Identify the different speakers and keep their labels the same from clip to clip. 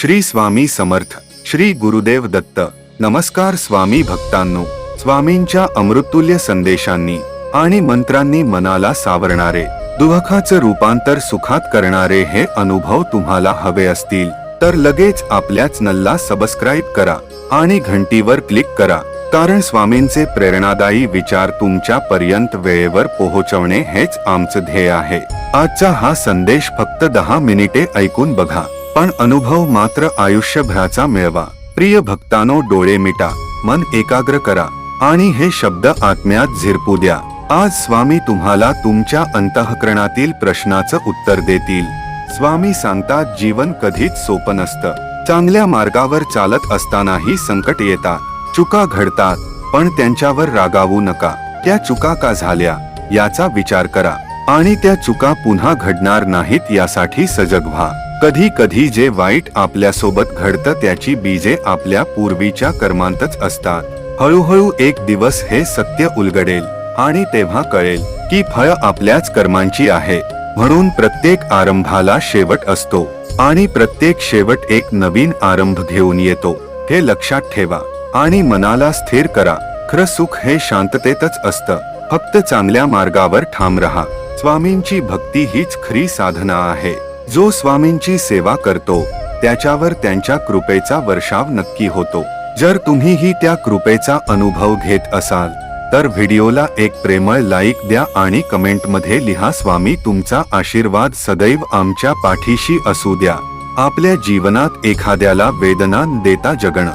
Speaker 1: श्री स्वामी समर्थ श्री गुरुदेव दत्त. नमस्कार स्वामी भक्तांनो. स्वामींच्या अमृतुल्य संदेशांनी आणि मंत्रांनी मनाला सावरणारे दुःखाचं रूपांतर सुखात करणारे हे अनुभव तुम्हाला हवे असतील तर लगेच आपल्याच नल्ला सबस्क्राईब करा आणि घंटीवर क्लिक करा कारण स्वामींचे प्रेरणादायी विचार तुमच्या पर्यंत वेळेवर पोहोचवणे हेच आमचं ध्येय आहे. आजचा हा संदेश फक्त दहा मिनिटे ऐकून बघा. पण अनुभव मात्र आयुष्यभराचा मिळवा. प्रिय भक्तानो डोळे मिटा मन एकाग्र करा आणि हे शब्द आत्म्यात झिरपू द्या. आज स्वामी तुम्हाला तुमच्या अंतःकरणातील प्रश्नाचं उत्तर देतील. स्वामी सांगतात जीवन कधीच सोपं नसतं. चांगल्या मार्गावर चालत असतानाही संकट येतात. चुका घडतात पण त्यांच्यावर रागावू नका. त्या चुका का झाल्या याचा विचार करा. आणि त्या चुका पुन्हा घडणार नाहीत यासाठी सजग व्हा. कधी कधी जे वाईट आपल्यासोबत घडतं त्याची बीजे आपल्या पूर्वीच्या कर्मांतच असतात. हळूहळू एक दिवस हे सत्य उलगडेल आणि तेव्हा कळेल की फळ आपल्याच कर्मांची आहे. म्हणून प्रत्येक आरंभाला शेवट असतो आणि प्रत्येक शेवट एक नवीन आरंभ घेऊन येतो. हे लक्षात ठेवा आणि मनाला स्थिर करा. खरं सुख हे शांततेतच असतं. फक्त चांगल्या मार्गावर ठाम रहा. स्वामींची भक्ती हीच खरी साधना आहे. जो स्वामींची सेवा करतो त्याच्यावर त्यांच्या कृपेचा वर्षाव नक्की होतो. जर तुम्हीही त्या कृपेचा अनुभव घेत असाल तर व्हिडिओला एक प्रेमळ लाईक द्या आणि कमेंटमध्ये लिहा स्वामी तुमचा आशीर्वाद सदैव आमच्या पाठीशी असू द्या. आपल्या जीवनात एखाद्याला वेदना देता जगणं.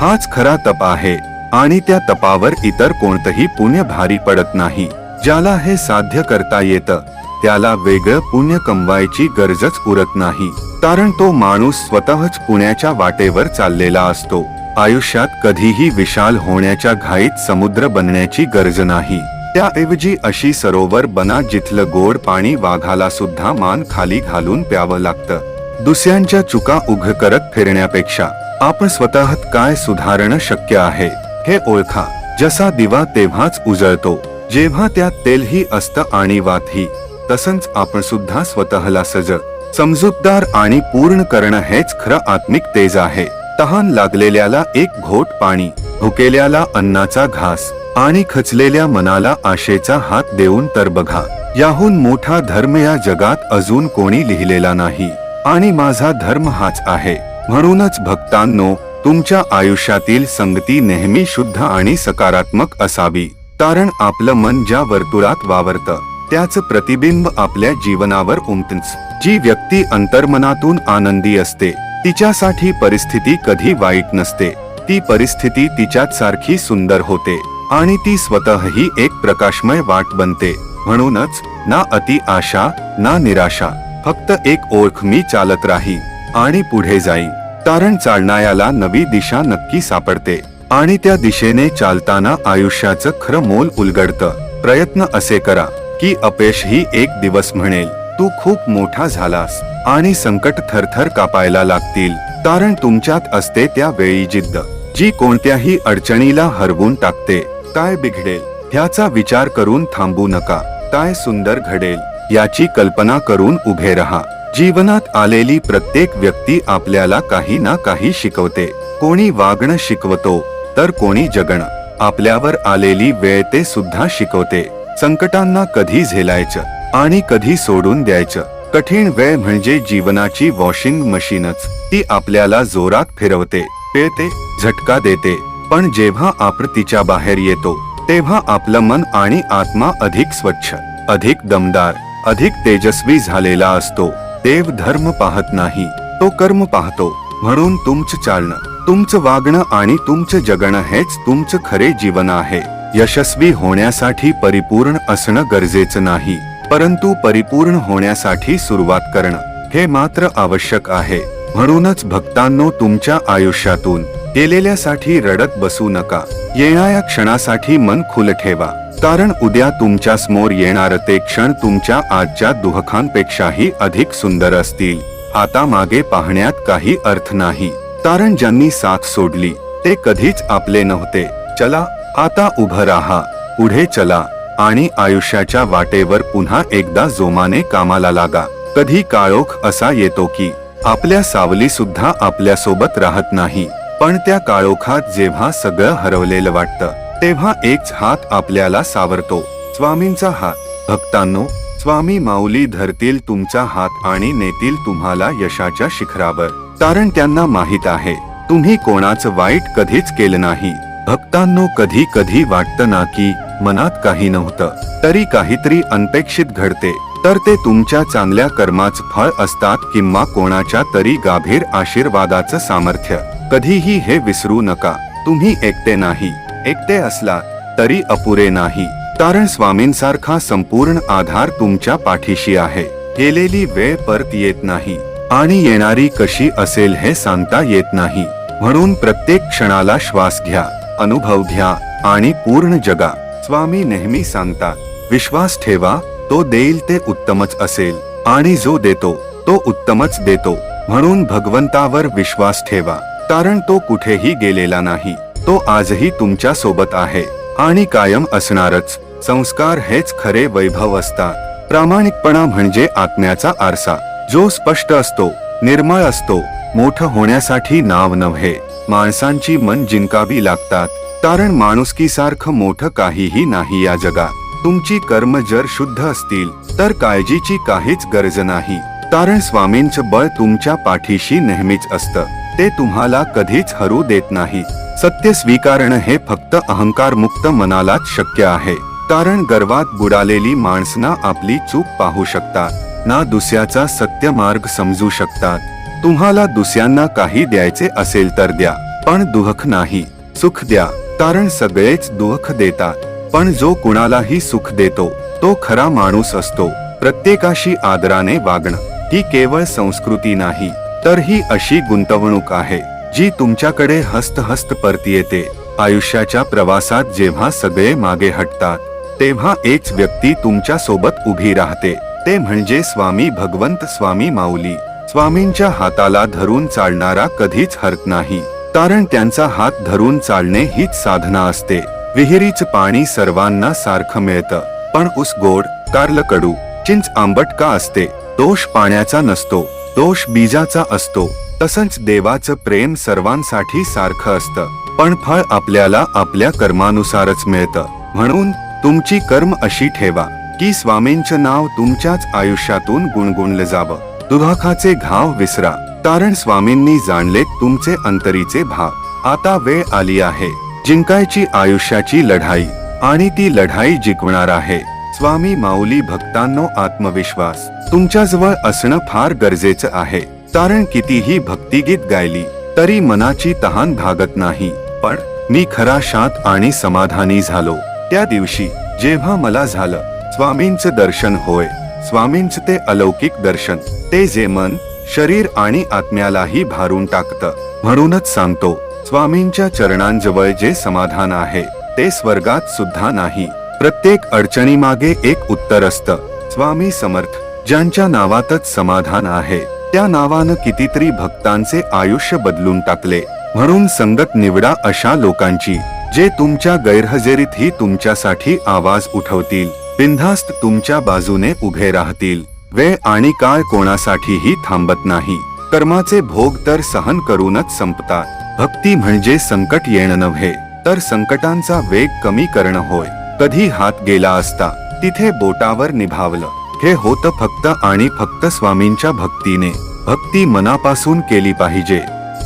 Speaker 1: हाच खरा तप आहे आणि त्या तपावर इतर कोणतंही पुण्य भारी पडत नाही ज्याला हे साध्य करता येतं. त्याला वेगळं पुण्य कमवायची गरजच उरत नाही. कारण तो माणूस स्वतःच पुण्याच्या वाटेवर चाललेला असतो. आयुष्यात कधीही विशाल होण्याच्या घाईत समुद्र बनण्याची गरज नाही. त्याऐवजी अशी सरोवर बना जिथलं गोड पाणी वाघाला सुद्धा मान खाली घालून प्यावं लागतं. दुसऱ्यांच्या चुका उघ करत फिरण्यापेक्षा आपण स्वतःत काय सुधारणं शक्य आहे हे ओळखा. जसा दिवा तेव्हाच उजळतो. जेव्हा त्यात तेलही असतं आणि वातही तसंच आपण सुद्धा स्वतःला सज समजूतदार आणि पूर्ण करणं हेच खरं आत्मिक तेज आहे. तहान लागलेल्याला एक घोट पाणी भुकेल्याला अन्नाचा घास आणि खचलेल्या मनाला आशेचा हात देऊन तर बघा. याहून मोठा धर्म या जगात अजून कोणी लिहिलेला नाही. आणि माझा धर्म हाच आहे. म्हणूनच भक्तांनो तुमच्या आयुष्यातील संगती नेहमी शुद्ध आणि सकारात्मक असावी. कारण आपलं मन ज्या वर्तुळात वावरतं त्याच प्रतिबिंब आपल्या जीवनावर उमटच. जी व्यक्ती अंतर्मनातून आनंदी असते तिच्यासाठी परिस्थिती कधी वाईट नसते. ती परिस्थिती तिच्यात सारखी सुंदर होते आणि ती स्वतःही एक प्रकाशमय वाट बनते. म्हणूनच ना अति आशा ना निराशा फक्त एक ओळख मी चालत राही आणि पुढे जाई. कारण चालणायाला नवी दिशा नक्की सापडते आणि त्या दिशेने चालताना आयुष्याचं खरं मोल उलगडतं. प्रयत्न असे करा. की अपेश ही एक दिवस म्हणेल. तू खूप मोठा झालास आणि संकट थरथर कापायला लागतील. कारण तुमच्यात असते त्या वेळी जिद्द. जी कोणत्याही अडचणीला हरवून टाकते. काय बिघडेल? ह्याचा विचार करून थांबू नका. काय सुंदर घडेल? याची कल्पना करून उभे रहा. जीवनात आलेली प्रत्येक व्यक्ती आपल्याला काही ना काही शिकवते. कोणी वागणं शिकवतो तर कोणी जगणं. आपल्यावर आलेली वेळ ते सुद्धा शिकवते. संकटांना कधी झेलायचं आणि कधी सोडून द्यायचं? कठीण वेळ म्हणजे जीवनाची वॉशिंग मशीनच ती आपल्याला जोरात फिरवते पिळते झटका देते. पण जेव्हा आपण तिच्या बाहेर येतो तेव्हा आपलं मन आणि आत्मा अधिक स्वच्छ अधिक दमदार अधिक तेजस्वी झालेला असतो. देव धर्म पाहत नाही तो कर्म पाहतो. म्हणून तुमचं चालणं तुमचं वागणं आणि तुमचं जगणं हेच तुमचं खरे जीवन आहे. यशस्वी होण्यासाठी परिपूर्ण असणं गरजेचं नाही परंतु परिपूर्ण होण्यासाठी सुरुवात करणं हे मात्र आवश्यक आहे. म्हणूनच भक्तांनो तुमच्या आयुष्यातून गेलेल्यासाठी रडत बसू नका. येणाऱ्या क्षणासाठी मन खुलं ठेवा. कारण उद्या तुमच्यासमोर येणार ते क्षण तुमच्या आजच्या दुःखांपेक्षाही अधिक सुंदर असतील. आता मागे पाहण्यात काही अर्थ नाही. कारण ज्यांनी साथ सोडली ते कधीच आपले नव्हते. चला आता उभं राहा पुढे चला आणि आयुष्याच्या वाटेवर पुन्हा एकदा जोमाने कामाला लागा. कधी काळोख असा येतो की आपल्या सावली सुद्धा आपल्यासोबत राहत नाही. पण त्या काळोखात जेव्हा सगळं हरवलेलं वाटतं तेव्हा एकच हात आपल्याला सावरतो. स्वामींचा हात. भक्तांनो स्वामी माऊली धरतील तुमचा हात आणि नेतील तुम्हाला यशाच्या शिखरावर. कारण त्यांना माहीत आहे तुम्ही कोणाचं वाईट कधीच केलं नाही. भक्तांनो कधी कधी वाटतं ना की मनात काही नव्हतं तरी काहीतरी अनपेक्षित घडते. तर ते तुमच्या चांगल्या कर्माच फळ असतात किंवा कोणाच्या तरी गाभीर आशीर्वादाचं सामर्थ्य. कधीही हे विसरू नका. तुम्ही एकटे नाही. एकटे असला तरी अपुरे नाही. कारण स्वामींसारखा संपूर्ण आधार तुमच्या पाठीशी आहे. गेलेली वेळ परत येत नाही. आणि येणारी कशी असेल हे सांगता येत नाही. म्हणून प्रत्येक क्षणाला श्वास घ्या. अनुभव घ्या आणि पूर्ण जगा. स्वामी नेहमी सांगतात विश्वास ठेवा तो देईल ते उत्तमच असेल. आणि जो देतो तो उत्तमच देतो. म्हणून भगवंतावर विश्वास ठेवा. कारण तो कुठेही गेलेला नाही. तो आजही तुमच्यासोबत आहे. आणि कायम असणारच. संस्कार हेच खरे वैभव असतात. प्रामाणिकपणा म्हणजे आत्म्याचा आरसा. जो स्पष्ट असतो निर्मळ असतो मोठ होण्यासाठी नाव नव्हे. माणसांची मन जिंकावी लागतात. कारण माणुसकीसारखं मोठं काहीही नाही या जगात तुमची कर्म जर शुद्ध असतील तर काळजीची काहीच गरज नाही. कारण स्वामींचं बळ तुमच्या पाठीशी नेहमीच असतं. ते तुम्हाला कधीच हरू देत नाही. सत्य स्वीकारण हे फक्त अहंकार मुक्त मनालाच शक्य आहे. कारण गर्वात बुडालेली माणसना आपली चूक पाहू शकतात. ना दुसऱ्याचा सत्य मार्ग समजू शकतात. तुम्हाला दुसऱ्यांना काही द्यायचे असेल तर द्या पण दुःख नाही सुख द्या कारण सगळेच दुःख देतात. पण जो कुणालाही सुख देतो तो खरा माणूस असतो. प्रत्येकाशी आदराने वागणं ही केवळ संस्कृती नाही तर ही अशी गुंतवणूक आहे जी तुमच्याकडे हस्तहस्त परती येते. आयुष्याच्या प्रवासात जेव्हा सगळे मागे हटतात तेव्हा एक व्यक्ती तुमच्यासोबत उभी राहते ते म्हणजे स्वामी भगवंत स्वामी माऊली. स्वामींच्या हाताला धरून चालणारा कधीच हरत नाही. कारण त्यांचा हात धरून चालणे हीच साधना असते. विहिरीच पाणी सर्वांना सारखं मिळतं. पण उस गोड कारल कडू चिंच आंबट का असते? दोष पाण्याचा नसतो. दोष बीजाचा असतो. तसंच देवाचं प्रेम सर्वांसाठी सारखं असतं. पण फळ आपल्याला आपल्या कर्मानुसारच मिळतं. म्हणून तुमची कर्म अशी ठेवा की स्वामींचं नाव तुमच्याच आयुष्यातून गुणगुणलं जावं. दुधाखाचे घाव विसरा. कारण स्वामींनी जाणले तुमचे अंतरीचे भाव. आता वेळ आली आहे. जिंकायची आयुष्याची लढाई. आणि ती लढाई जिंकणार आहे. स्वामी माऊली भक्तांनो आत्मविश्वास. तुमच्याजवळ असणं फार गरजेचं आहे. कारण कितीही भक्तिगीत गायली तरी मनाची तहान भागत नाही. पण मी खरा शांत आणि समाधानी झालो. त्या दिवशी जेव्हा मला झालं स्वामींचं दर्शन होय. स्वामींचं ते अलौकिक दर्शन. ते जे मन शरीर आणि आत्म्यालाही भारून टाकतं. म्हणूनच सांगतो स्वामींच्या चरणांजवळ जे समाधान आहे ते स्वर्गात सुद्धा नाही. प्रत्येक अडचणी मागे एक उत्तर असतं. स्वामी समर्थ ज्यांच्या नावातच समाधान आहे त्या नावानं कितीतरी भक्तांचे आयुष्य बदलून टाकले. म्हणून संगत निवडा अशा लोकांची जे तुमच्या गैरहजेरीतही तुमच्यासाठी आवाज उठवतील. बिनधास्त तुमच्या बाजूने उभे राहतील. वेळ आणि काळ कोणासाठीही थांबत नाही. कर्माचे भोग तर सहन करूनच संपतात. भक्ती म्हणजे संकट येणं नव्हे तर संकटांचा वेग कमी करणं होय. कधी हात गेला असता तिथे बोटावर निभावलं. हे होतं फक्त आणि फक्त स्वामींच्या भक्तीने. भक्ती मनापासून केली पाहिजे.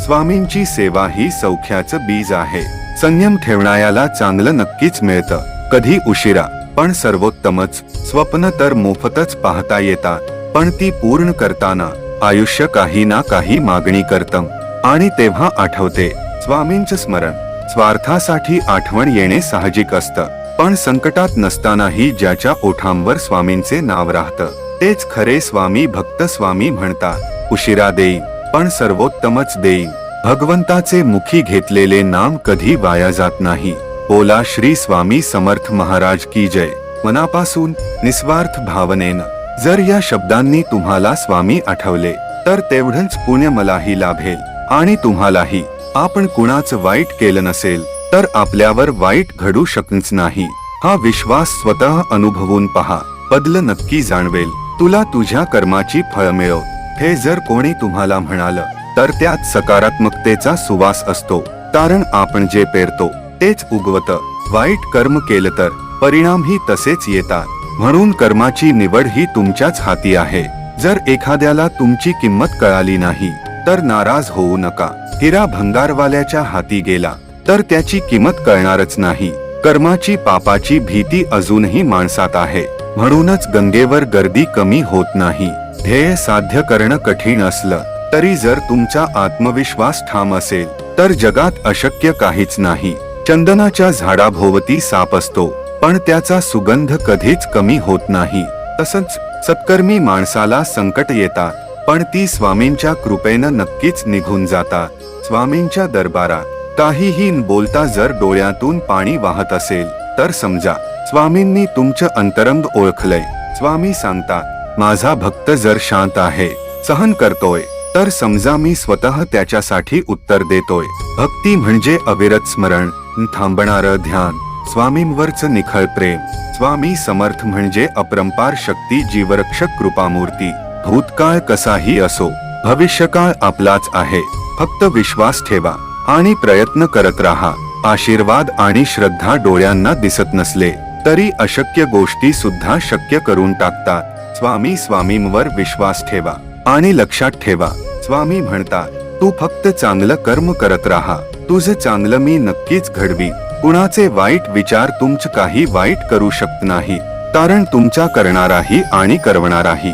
Speaker 1: स्वामींची सेवा ही सौख्याचं बीज आहे. संयम ठेवणाऱ्याला चांगलं नक्कीच मिळतं. कधी उशिरा पण सर्वोत्तमच. स्वप्न तर मोफतच पाहता येतात. पण ती पूर्ण करताना आयुष्य काही ना काही मागणी करतं. आणि तेव्हा आठवते. स्वामींचं स्मरण. स्वार्थासाठी आठवण येणे साहजिक असतं. पण संकटात नसतानाही ज्याच्या ओठांवर स्वामींचे नाव राहतं. तेच खरे स्वामी भक्त स्वामी म्हणतात. उशिरा देईन पण सर्वोत्तमच देईन. भगवंताचे मुखी घेतलेले नाम कधी वाया जात नाही. बोला श्री स्वामी समर्थ महाराज की जय. मनापासून निस्वार्थ भावनेनं जर या शब्दांनी तुम्हाला स्वामी आठवले तर तेवढंच पुण्य मलाही लाभेल. आणि तुम्हालाही आपण कुणाचं वाईट केलं नसेल तर आपल्यावर वाईट घडू शकच नाही. हा विश्वास स्वतः अनुभवून पहा. बदल नक्की जाणवेल. तुला तुझ्या कर्माची फळ मिळव हे जर कोणी तुम्हाला म्हणाल तर त्यात सकारात्मकतेचा सुवास असतो. कारण आपण जे पेरतो तेच उगवत. वाईट कर्म केलं तर परिणामही तसेच येतात. म्हणून कर्माची निवड ही तुमच्याच हाती आहे. जर एखाद्याला तुमची किंमत कळाली नाही तर नाराज होऊ नका. हिरा भंगारवाल्याच्या हाती गेला तर त्याची किंमत कळणारच नाही. कर्माची पापाची भीती अजूनही माणसात आहे. म्हणूनच गंगेवर गर्दी कमी होत नाही. ध्येय साध्य करणं कठीण असलं तरी जर तुमचा आत्मविश्वास ठाम असेल तर जगात अशक्य काहीच नाही. चंदनाच्या झाडाभोवती साप असतो पण त्याचा सुगंध कधीच कमी होत नाही. तसंच सत्कर्मी माणसाला संकट येतात पण ती स्वामींच्या कृपेनं नक्कीच निघून जातात. स्वामींच्या दरबारात काहीही बोलता जर डोळ्यातून पाणी वाहत असेल तर समजा स्वामींनी तुमचं अंतरंग ओळखलंय. स्वामी सांगतात माझा भक्त जर शांत आहे सहन करतोय तर समजा मी स्वतः त्याच्यासाठी उत्तर देतोय. भक्ती म्हणजे अविरत स्मरण. न थांबणारं ध्यान. स्वामींवरच निखळ प्रेम. स्वामी समर्थ म्हणजे अपरंपार शक्ती जीवरक्षक कृपामूर्ती. भूतकाळ कसाही असो भविष्यकाळ आपलाच आहे. फक्त विश्वास ठेवा आणि प्रयत्न करत राहा. आशीर्वाद आणि श्रद्धा डोळ्यांना दिसत नसले तरी अशक्य गोष्टी सुद्धा शक्य करून टाकतात. स्वामी स्वामींवर विश्वास ठेवा आणि लक्षात ठेवा. स्वामी म्हणतात तू फक्त चांगलं कर्म करत राहा. तुझं चांगलं मी नक्कीच घडवी कुणाचे वाईट विचार तुमच काही वाईट करू शकत नाही. कारण तुमच्या करणाराही आणि करवणाराही.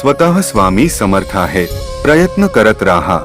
Speaker 1: स्वतः स्वामी समर्थ आहे. प्रयत्न करत राहा.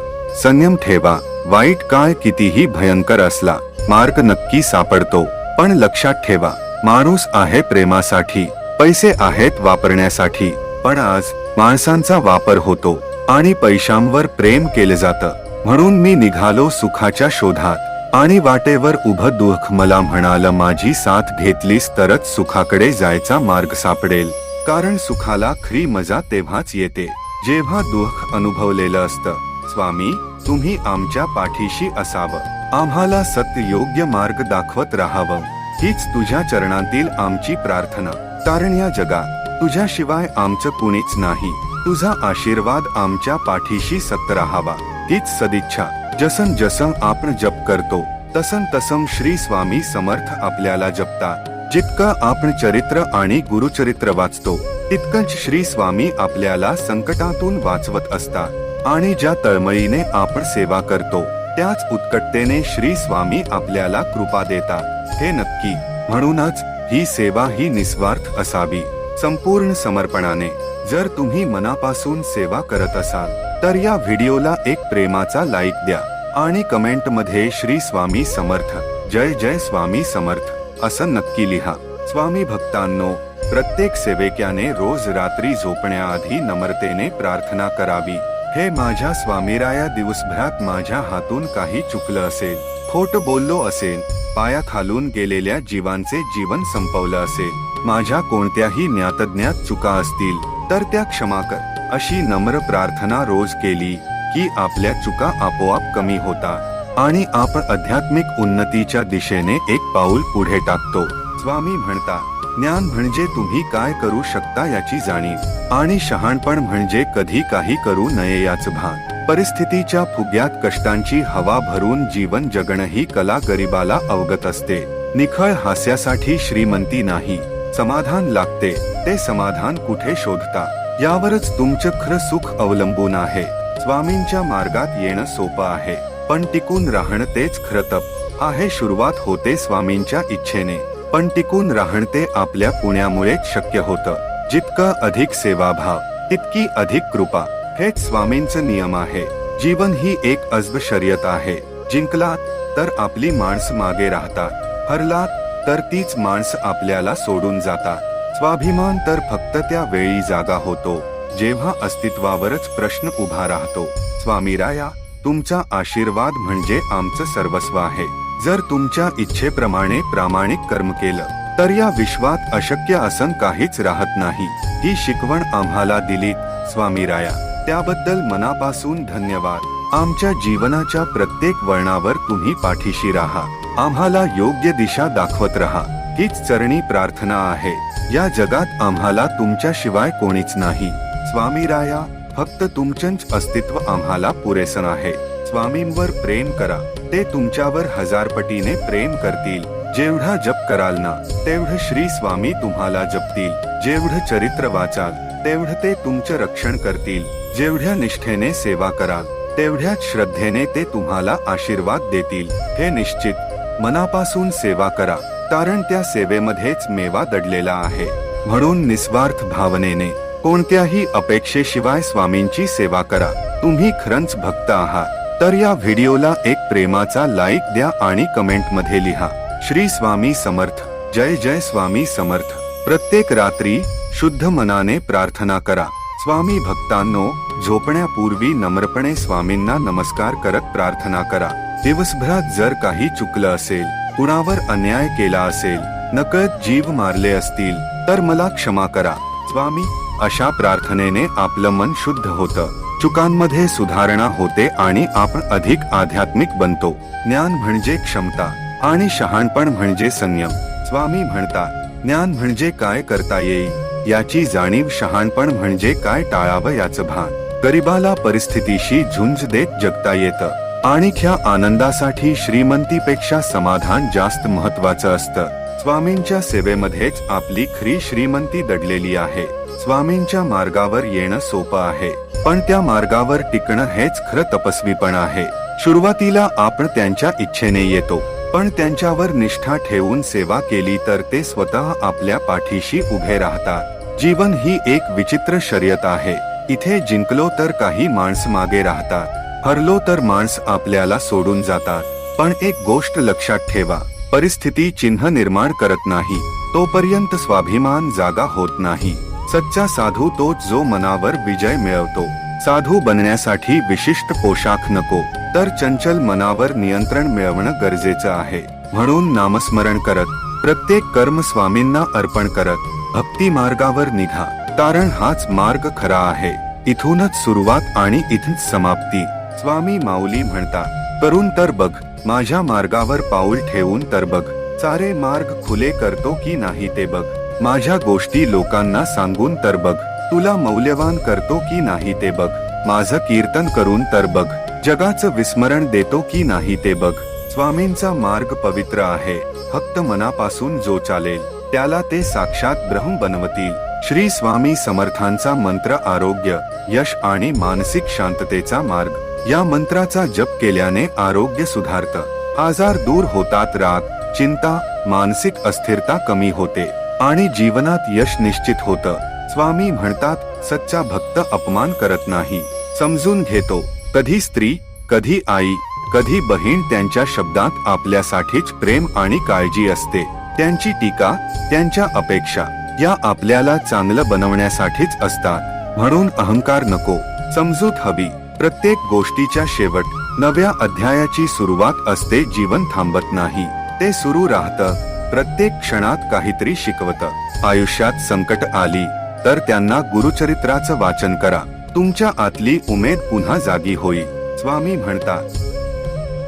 Speaker 1: संयम ठेवा. वाईट काळ कितीही भयंकर असला मार्ग नक्की सापडतो. पण लक्षात ठेवा. माणूस आहे प्रेमासाठी. पैसे आहेत वापरण्यासाठी. पण आज माणसांचा वापर होतो आणि पैशांवर प्रेम केलं जातं. म्हणून मी निघालो सुखाच्या शोधात. आणि वाटेवर उभं दुःख मला म्हणाल माझी साथ घेतलीस तरच सुखाकडे जायचा मार्ग सापडेल. कारण सुखाला खरी मजा तेव्हाच येते. जेव्हा दुःख अनुभवलेलं असतं. स्वामी तुम्ही आमच्या पाठीशी असावं. आम्हाला सत्य योग्य मार्ग दाखवत राहावं. हीच तुझ्या चरणातील आमची प्रार्थना. कारण या जगात तुझ्याशिवाय आमचं कुणीच नाही. तुझा आशीर्वाद आमच्या पाठीशी सत्य राहावा. तीच सदिच्छा। जसन जसं आपण जप करतो तसं तसं श्री स्वामी समर्थ आपल्याला जपतात जितकं आपण चरित्र आणि गुरुचरित्र वाचतो तितकंच श्री स्वामी आपल्याला संकटातून वाचवत असतात आणि ज्या तळमळीने आपण सेवा करतो त्याच उत्कटतेने श्री स्वामी आपल्याला कृपा देतात हे नक्की म्हणूनच ही सेवा ही निस्वार्थ असावी। संपूर्ण समर्पणाने जर तुम्ही मनापासून सेवा करत असाल तर या व्हिडिओला एक प्रेमाचा लाईक द्या आणि कमेंटमध्ये श्री स्वामी समर्थ जय जय स्वामी समर्थ असं नक्की लिहा. स्वामी भक्तांनो प्रत्येक सेवेक्याने रोज रात्री झोपण्याआधी नम्रतेने प्रार्थना करावी. हे माझ्या स्वामीराया दिवसभरात माझ्या हातून काही चुकलं असेल खोट बोललो असेल पायाखालून गेलेल्या जीवांचे जीवन संपवलं असेल माझ्या कोणत्याही ज्ञातज्ञात चुका असतील तर त्या क्षमा कर. अशी नम्र प्रार्थना रोज केली की आपल्या चुका आपोआप कमी होतात आणि आपण आध्यात्मिक उन्नतीच्या दिशेने एक पाऊल पुढे टाकतो. स्वामी म्हणता ज्ञान म्हणजे तुम्ही काय करू शकता याची जाणीव आणि शहाणपण म्हणजे कधी काही करू नये याच भान. परिस्थितीच्या फुग्यात कष्टांची हवा भरून जीवन जगणं ही कला गरिबाला अवगत असते. निखळ हास्यासाठी श्रीमंती नाही. समाधान लागते ते समाधान कुठे शोधता? यावरच तुमचं खरं सुख अवलंबून आहे. स्वामींच्या मार्गात येणं सोपं आहे पण टिकून राहणं तेच खरं तप. आहे सुरुवात होते स्वामींच्या इच्छेने पण टिकून राहणं ते आपल्या पुण्यामुळेच शक्य होतं. जितकं अधिक सेवाभाव तितकी अधिक कृपा. हेच स्वामींचं नियम आहे. जीवन ही एक अजब शर्यत आहे. जिंकलात तर आपली माणस मागे राहतात. हरलात तर तीच माणसं आपल्याला सोडून जातात. स्वाभिमान तर फक्त त्या वेळी जागा होतो जेव्हा अस्तित्वावरच प्रश्न उभा राहतो. स्वामी राया तुमचा आशीर्वाद म्हणजे आमचं सर्वस्व आहे. जर तुमच्या इच्छेप्रमाणे प्रामाणिक कर्म केलं तर या विश्वात अशक्य असं काहीच राहत नाही. ही शिकवण आम्हाला दिलीत स्वामी राया त्याबद्दल मनापासून धन्यवाद. आमच्या जीवनाच्या प्रत्येक वळणावर तुम्ही पाठीशी राहा. आम्हाला योग्य दिशा दाखवत राहा. हीच चरणी प्रार्थना आहे. या जगात आम्हाला तुमच्याशिवाय कोणीच नाही. स्वामी राया फक्त तुमचंच अस्तित्व आम्हाला पुरेसं आहे. स्वामींवर प्रेम करा. ते तुमच्यावर हजार पटीने प्रेम करतील. जेवढा जप कराल ना तेवढं श्री स्वामी तुम्हाला जपतील. जेवढं चरित्र वाचाल तेवढं ते तुमचं रक्षण करतील. जेवढ्या निष्ठेने सेवा कराल तेवढ्याच श्रद्धेने ते तुम्हाला आशीर्वाद देतील. हे निश्चित. मनापासून सेवा करा कारण त्या सेवेमध्येच मेवा दडलेला आहे. म्हणून निस्वार्थ भावनेने कोणत्याही अपेक्षेशिवाय स्वामींची सेवा करा. तुम्ही खरंच भक्त आहात. तर या व्हिडिओला एक प्रेमाचा लाईक द्या आणि कमेंटमध्ये लिहा. श्री स्वामी समर्थ. जय जय स्वामी समर्थ. प्रत्येक रात्री शुद्ध मनाने प्रार्थना करा. स्वामी भक्तांनो झोपण्यापूर्वी नम्रपणे स्वामींना नमस्कार करत प्रार्थना करा. दिवसभरात जर काही चुकलं असेल कुणावर अन्याय केला असेल नकळत जीव मारले असतील तर मला क्षमा करा. स्वामी अशा प्रार्थनेने आपलं मन शुद्ध होतं. चुकांमध्ये सुधारणा होते आणि आपण अधिक आध्यात्मिक बनतो. ज्ञान म्हणजे क्षमता आणि शहाणपण म्हणजे संयम. स्वामी म्हणतात ज्ञान म्हणजे काय करता येईल? याची जाणीव शहाणपण म्हणजे काय टाळावं याचं भान. गरिबाला परिस्थितीशी झुंज देत जगता येतं. आणि ख्या आनंदासाठी श्रीमंतीपेक्षा समाधान जास्त महत्वाचं असतं. स्वामींच्या सेवेमध्येच आपली खरी श्रीमंती दडलेली आहे. स्वामींच्या मार्गावर येणं सोपं आहे. पण त्या मार्गावर टिकणं हेच खरं तपस्वीपण आहे. सुरुवातीला आपण त्यांच्या इच्छेने येतो. पण त्यांच्यावर निष्ठा ठेवून सेवा केली तर ते स्वतः आपल्या पाठीशी उभे राहतात. जीवन ही एक विचित्र शर्यत आहे. इथे जिंकलो तर काही माणस मागे राहतात. हरलो तर माणस आपल्याला सोडून जातात. पण एक गोष्ट लक्षात ठेवा परिस्थिती चिन्ह निर्माण करत नाही तोपर्यंत स्वाभिमान जागा होत नाही. सच्चा साधू तोच जो मनावर विजय मिळवतो. साधू बनण्यासाठी विशिष्ट पोशाख नको तर चंचल मनावर नियंत्रण मिळवणं गरजेचं आहे. म्हणून नामस्मरण करत प्रत्येक कर्म स्वामींना अर्पण करत भक्ती मार्गावर निघा. कारण हाच मार्ग खरा आहे. इथूनच सुरुवात आणि इथून समाप्ती. स्वामी माऊली म्हणतात करून तर बघ माझ्या मार्गावर पाऊल ठेवून तर बघ सारे मार्ग खुले करतो की नाही ते बघ माझ्या गोष्टी लोकांना सांगून तर बघ तुला मौल्यवान करतो की नाही ते बघ माझं कीर्तन करून तर बघ जगाचं विस्मरण देतो की नाही ते बघ स्वामींचा मार्ग पवित्र आहे फक्त मनापासून जो चालेल त्याला ते साक्षात ब्रह्म बनवतील. श्री स्वामी समर्थांचा मंत्र आरोग्य यश आणि मानसिक शांततेचा मार्ग. या मंत्राचा जप केल्याने आरोग्य सुधारतं. आजार दूर होतात राग चिंता मानसिक अस्थिरता कमी होते आणि जीवनात यश निश्चित होतं. स्वामी म्हणतात सच्चा भक्त अपमान करत नाही. समजून घेतो कधी स्त्री कधी आई कधी बहीण त्यांच्या शब्दात आपल्यासाठीच प्रेम आणि काळजी असते. त्यांची टीका त्यांच्या अपेक्षा या आपल्याला चांगलं बनवण्यासाठीच असतात. म्हणून अहंकार नको समजूत हवी. प्रत्येक गोष्टीच्या शेवट नव्या अध्यायाची सुरुवात असते जीवन थांबत नाही. ते सुरू राहतं. प्रत्येक क्षणात काहीतरी शिकवतं. आयुष्यात संकट आली तर त्यांना गुरुचरित्राचं वाचन करा. तुमच्या आतली उमेद पुन्हा जागी होईल स्वामी म्हणतात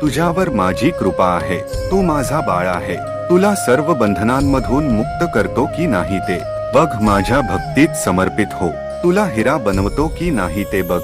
Speaker 1: तुझ्यावर माझी कृपा आहे. तू माझा बाळ आहे. तुला सर्व बंधनांमधून मुक्त करतो की नाही ते? बघ माझ्या भक्तीत समर्पित हो. तुला हिरा बनवतो की नाही ते बघ.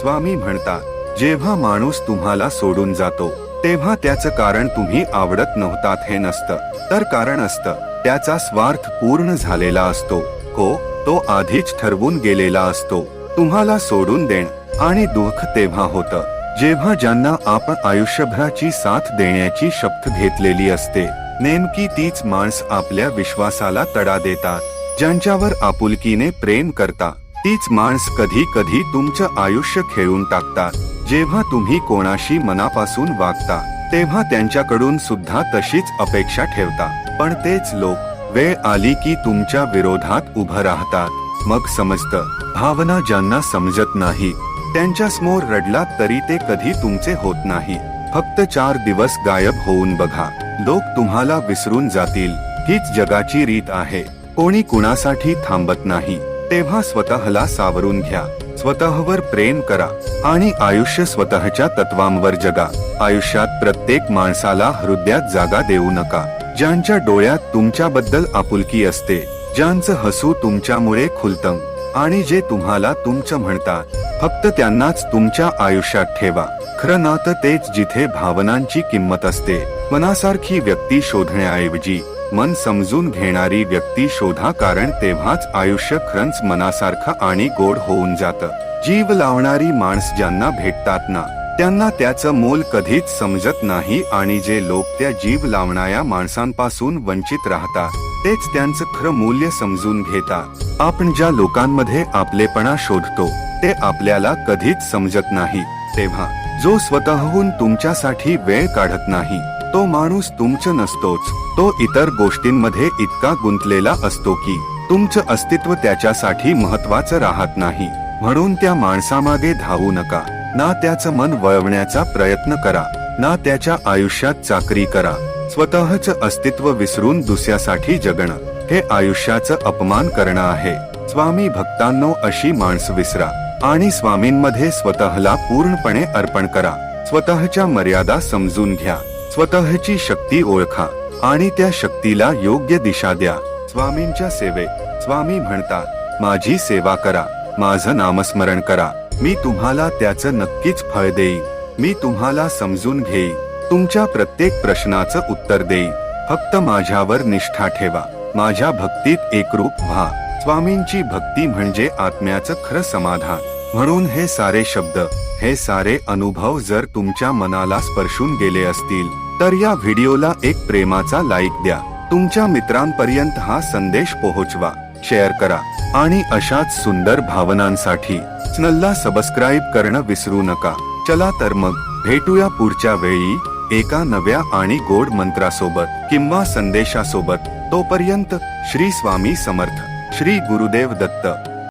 Speaker 1: स्वामी म्हणतात जेव्हा माणूस तुम्हाला सोडून जातो तेव्हा त्याचं कारण तुम्ही आवडत नव्हतात हे नसतं. तर कारण असतं त्याचा स्वार्थ पूर्ण झालेला असतो. हो तो आधीच ठरवून गेलेला असतो. तुम्हाला सोडून देण आणि दुःख तेव्हा होतं. जेव्हा ज्यांना आपण आयुष्यभराची साथ देण्याची शपथ घेतलेली असते नेमकी तीच माणस आपल्या विश्वासाला तडा देतात ज्यांच्यावर आपुलकीने प्रेम करता तीच माणस कधी कधी तुमचं आयुष्य खेळून टाकतात. जेव्हा तुम्ही कोणाशी मनापासून वागता तेव्हा त्यांच्याकडून सुद्धा तशीच अपेक्षा ठेवता. पण तेच लोक वेळ आली की तुमच्या विरोधात उभं राहतात. मग समजतं भावना ज्यांना समजत नाही त्यांच्यासमोर रडलात तरी ते कधी तुमचे होत नाही. फक्त चार दिवस गायब होऊन बघा. लोक तुम्हाला विसरून जातील. हीच जगाची रीत आहे. कोणी कुणासाठी थांबत नाही. तेव्हा स्वतःला सावरून घ्या. स्वतःवर प्रेम करा आणि आयुष्य स्वतःच्या तत्वांवर जगा. आयुष्यात प्रत्येक माणसाला हृदयात जागा देऊ नका. ज्यांच्या डोळ्यात तुमच्याबद्दल आपुलकी असते ज्यांचं हसू तुमच्यामुळे खुलतं आणि जे तुम्हाला तुमचं म्हणतात फक्त त्यांनाच तुमच्या आयुष्यात ठेवा. खरं नातं तेच जिथे भावनांची किंमत असते मनासारखी व्यक्ती शोधण्याऐवजी मन समजून घेणारी व्यक्ती शोधा कारण तेव्हाच आयुष्य खरंच मनासारखं आणि गोड होऊन जातं. जीव लावणारी माणस ज्यांना भेटतात ना त्यांना त्याचं मोल कधीच समजत नाही आणि जे लोक त्या जीव लावणाऱ्या माणसांपासून वंचित राहतात तेच त्यांचं खरं मूल्य समजून घेतात. आपण ज्या लोकांमध्ये आपलेपणा शोधतो ते आपल्याला कधीच समजत नाही तेव्हा जो स्वतःहून तुमच्यासाठी वेळ काढत नाही. तो माणूस तुमचं नसतोच. तो इतर गोष्टींमध्ये इतका गुंतलेला असतो की तुमचं अस्तित्व त्याच्यासाठी महत्वाचं राहत नाही. म्हणून त्या माणसामागे धावू नका. ना त्याचं मन वळवण्याचा प्रयत्न करा. ना त्याच्या आयुष्यात चाकरी करा. स्वतःच अस्तित्व विसरून दुसऱ्यासाठी जगणं. हे आयुष्याचं अपमान करणं आहे. स्वामी भक्तांनो अशी माणस विसरा. आणि स्वामींमध्ये स्वतःला पूर्णपणे अर्पण करा. स्वतःच्या मर्यादा समजून घ्या. स्वतःची शक्ती ओळखा आणि त्या शक्तीला योग्य दिशा द्या. स्वामींच्या सेवेत स्वामी म्हणतात माझी सेवा करा माझं नामस्मरण करा. मी तुम्हाला त्याचं नक्कीच फळ देईन. मी तुम्हाला समजून घेईन. तुमच्या प्रत्येक प्रश्नाचं उत्तर देईन. फक्त माझ्यावर निष्ठा ठेवा. माझ्या भक्तीत एकरूप व्हा. स्वामींची भक्ती म्हणजे आत्म्याचं खरं समाधान. म्हणून हे सारे शब्द हे सारे अनुभव जर तुमच्या मनाला स्पर्शून गेले असतील तर या व्हिडिओला एक प्रेमाचा लाईक द्या. तुमच्या मित्रांपर्यंत हा संदेश पोहोचवा. शेअर करा. आणि अशाच सुंदर भावनांसाठी चॅनलला सबस्क्राईब करणं विसरू नका. चला तर मग भेटूया पुढच्या वेळी एका नव्या आणि गोड मंत्रासोबत किंवा संदेशासोबत. तोपर्यंत श्री स्वामी समर्थ. श्री गुरुदेव दत्त.